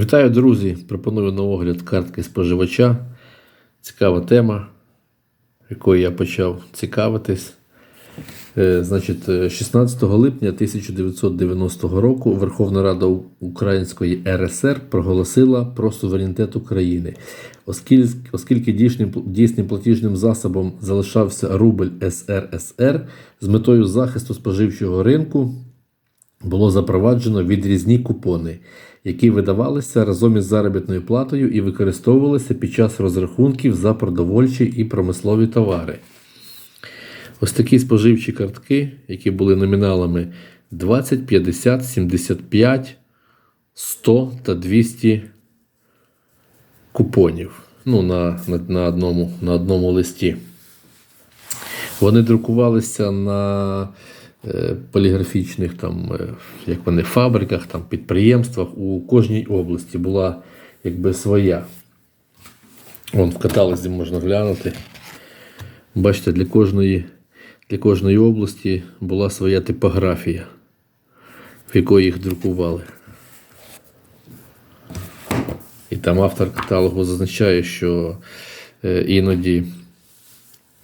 Вітаю, друзі! Пропоную на огляд картки споживача. Цікава тема, якою я почав цікавитись. Е, Значить, е, 16 липня 1990 року Верховна Рада Української РСР проголосила про суверенітет України. Оскільки, оскільки дійсним, дійсним платіжним засобом залишався рубль СРСР з метою захисту споживчого ринку було запроваджено відрізні купони, які видавалися разом із заробітною платою і використовувалися під час розрахунків за продовольчі і промислові товари. Ось такі споживчі картки, які були номіналами 20, 50, 75, 100 та 200 купонів ну, на, на, на, одному, на одному листі. Вони друкувалися на поліграфічних там, е, як вони, фабриках, там, підприємствах. У кожній області була якби своя. Вон в каталозі можна глянути. Бачите, для кожної, для кожної області була своя типографія, в якої їх друкували. І там автор каталогу зазначає, що е, іноді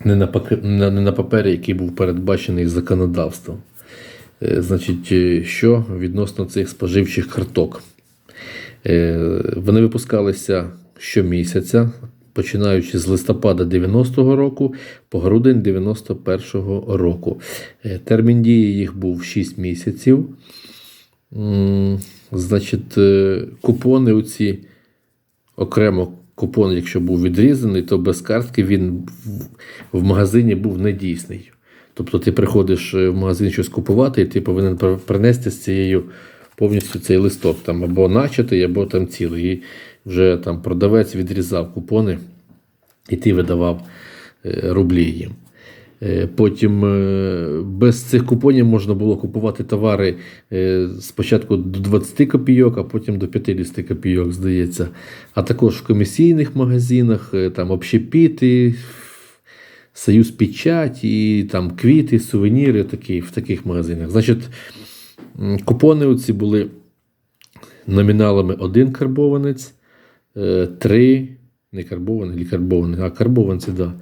не на, не на папері, який був передбачений законодавством. Е, Значить, е, що відносно цих споживчих карток? Е, Вони випускалися щомісяця, починаючи з листопада 90-го року по грудень 91-го року. Термін дії їх був 6 місяців. Значить, купони оці окремо купон, якщо був відрізаний, то без картки він в- магазині був недійсний. Тобто ти приходиш е, в магазин щось купувати, і ти повинен принести з цією повністю цей листок там або начатий, або там цілий. І вже там продавець відрізав купони, і ти видавав е, рублі їм. Е, Потім е, без цих купонів можна було купувати товари е, спочатку до 20 копійок, а потім до 50 копійок, здається. А також в комісійних магазинах, там общепіти, Союз Печать і там квіти, сувеніри такі, в таких магазинах. Значить, купони оці були номіналами один карбованець, три, не карбований, карбований, а карбованці, так. Да.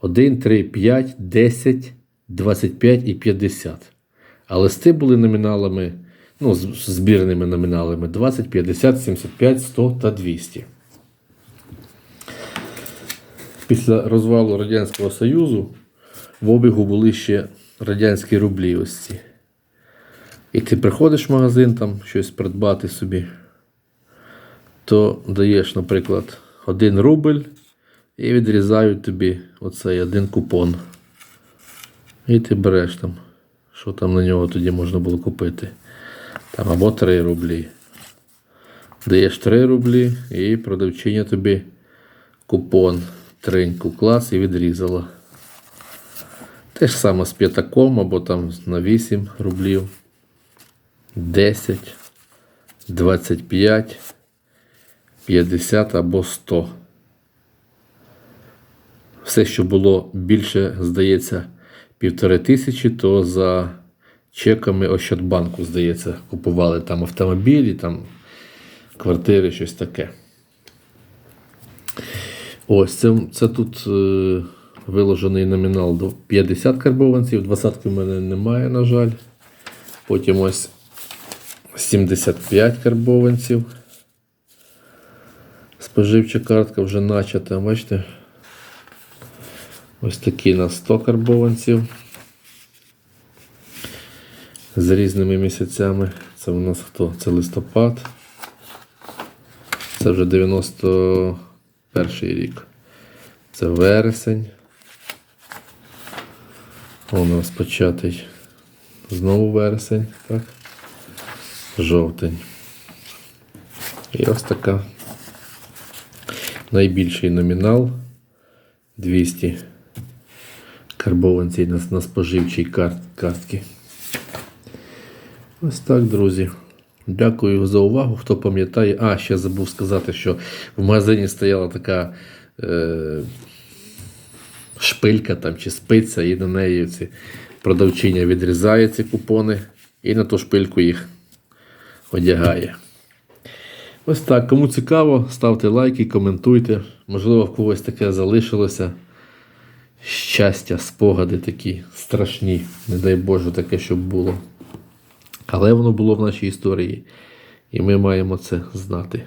1, 3, 5, 10, 25 і 50. А листи були номіналами, ну, збірними номіналами 20, 50, 75, 100 та 200. Після розвалу Радянського Союзу в обігу були ще радянські рублі ось ці. І ти приходиш в магазин там щось придбати собі, то даєш, наприклад, 1 рубль і відрізають тобі оцей один купон. І ти береш там, що там на нього тоді можна було купити. Там або 3 рублі. Даєш 3 рублі і продавчиня тобі купон триньку клас і відрізала. Те ж саме з п'ятаком або там на 8 рублів. 10, 25, 50 або 100. Все, що було більше, здається, півтори тисячі, то за чеками Ощадбанку, здається, купували там автомобілі, там квартири, щось таке. Ось це, це тут е, виложений номінал до 50 карбованців, 20 в мене немає, на жаль. Потім ось 75 карбованців. Споживча картка вже начата, бачите? Ось такі на 100 карбованців. З різними місяцями. Це у нас хто? Це листопад. Це вже 91 рік. Це вересень. У нас початий. Знову вересень, так? Жовтень. І ось така. Найбільший номінал 200 карбованців на, на споживчій карт, картки. Ось так, друзі. Дякую за увагу. Хто пам'ятає. А, ще забув сказати, що в магазині стояла така е, шпилька там, чи спиця, і на неї ці продавчиня відрізає ці купони і на ту шпильку їх одягає. Ось так. Кому цікаво, ставте лайки, коментуйте. Можливо, в когось таке залишилося. Щастя, спогади такі страшні. Не дай Боже, таке, щоб було. Але воно було в нашій історії. І ми маємо це знати.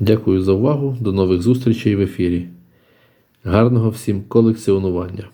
Дякую за увагу. До нових зустрічей в ефірі. Гарного всім колекціонування!